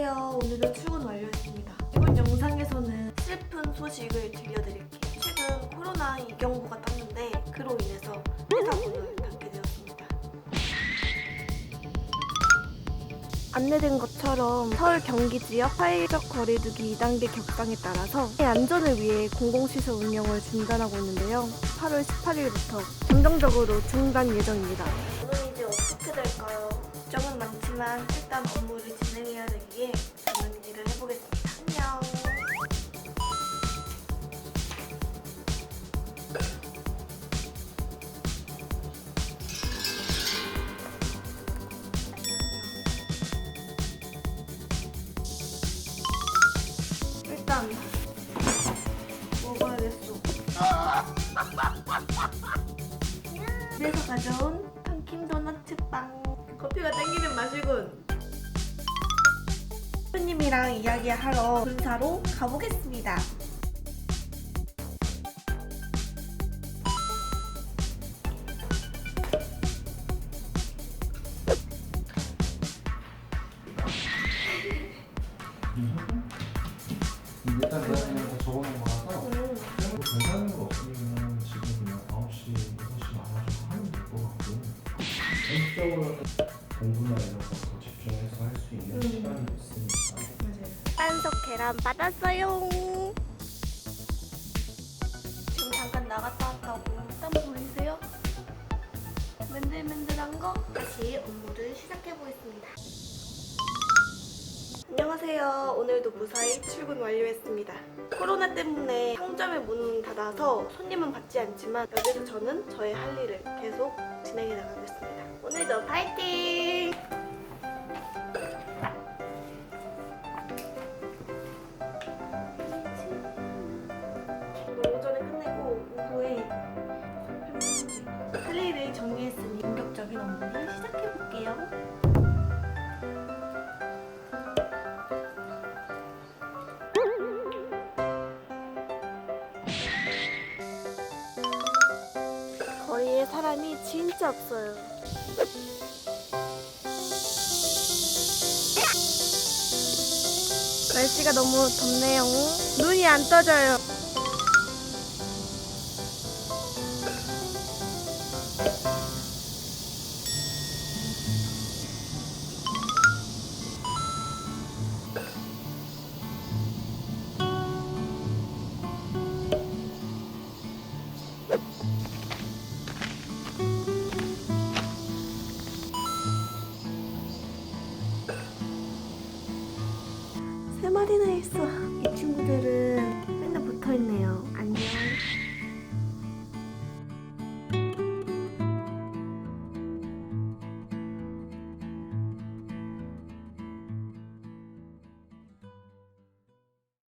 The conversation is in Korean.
안녕하세요. 오늘은 출근 완료했습니다. 이번 영상에서는 슬픈 소식을 들려드릴게요. 최근 코로나 이경보가 떴는데 그로 인해서 회사 문을 닫게 되었습니다. 안내된 것처럼 서울 경기 지역 사회적 거리두기 2단계 격상에 따라서 안전을 위해 공공시설 운영을 중단하고 있는데요. 8월 18일부터 잠정적으로 중단 예정입니다. 오늘 이제 어떻게 될까요? 걱정은 많지만 일단 업무를 진행해야 되기에 저는 일을 해보겠습니다. 안녕. 일단 먹어야겠어. 집에서 가져온 pankin 도너츠 빵. 커피가 땡기는 맛이군. 손님이랑 이야기하러 군사로 가보겠습니다. 일단 내가 그냥 다 적어놓은 거라서 음, 괜찮은 거 없으면 지금 그냥 9시, 6시 나와서 하면 될 것 같고 공부나 이런 거더 집중해서 할 수 있는 음. 시간이 있으니까 맞아요. 반석 계란 받았어요. 지금 잠깐 나갔다 왔다고 땀 보이세요? 맨들맨들한 거 다시 업무를 시작해 보겠습니다. 안녕하세요. 오늘도 무사히 출근 완료했습니다. 코로나 때문에 상점의 문은 닫아서 손님은 받지 않지만 여기서 저는 저의 할 일을 계속 진행해 나가겠습니다. 오늘도 파이팅! 정리했으니 본격적인 업무를 시작해 볼게요. 거리에 사람이 진짜 없어요. 날씨가 너무 덥네요. 눈이 안 떠져요. 세 마리나 있어. 이 친구들은 맨날 붙어 있네요. 안녕.